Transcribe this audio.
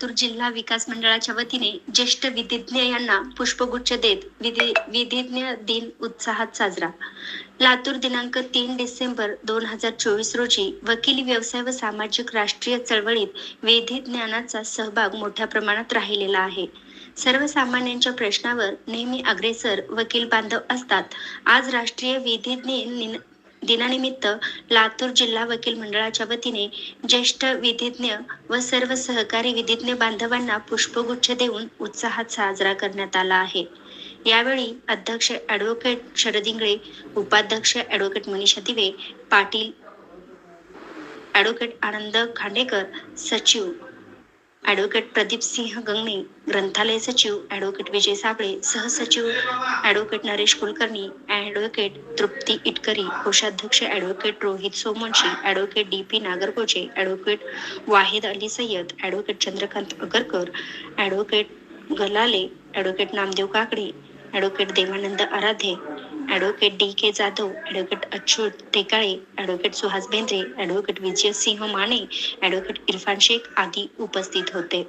लातूर जिल्हा विकास मंडळाच्या वतीने ज्येष्ठ विधिज्ञ यांना पुष्पगुच्छ देत विधिज्ञ दिन उत्साहात साजरा. लातूर दिनांक तीन डिसेंबर दोन हजार चोवीस रोजी वकिली व्यवसाय व सामाजिक राष्ट्रीय चळवळीत विधिज्ञानाचा सहभाग मोठ्या प्रमाणात राहिलेला आहे. सर्वसामान्यांच्या प्रश्नावर नेहमी अग्रेसर वकील बांधव असतात. आज राष्ट्रीय विधिज्ञ दिनानिमित्त लातूर जिल्हा वकील मंडळाच्या वतीने ज्येष्ठ विधिज्ञ व सर्व सहकारी विधिज्ञ बांधवांना पुष्पगुच्छ देऊन उत्साहात साजरा करण्यात आला आहे. यावेळी अध्यक्ष ॲडव्होकेट शरद इंगळे उपाध्यक्ष ॲडव्होकेट मनीषा दिवे पाटील ॲडव्होकेट आनंद खांडेकर सचिव ॲडव्होकेट प्रदीप सिंह गंगणे ग्रंथालय सचिव ॲडव्होकेट विजय साबळे सहसचिव ॲडव्होकेट नरेश कुलकर्णी ॲडव्होकेट तृप्ती इटकरी कोषाध्यक्ष advocate Rohit Somvanshi advocate D P नागरकोचे advocate Wahid Ali Sayyed advocate Chandrakant Agarkar advocate Galale advocate Namdev Kakade advocate Devanand Aradhe advocate D K Jadhav advocate Achyut Tekale advocate Suhas Bendre advocate Vijay Singh Mane advocate Irfan Shaikh आदी उपस्थित होते.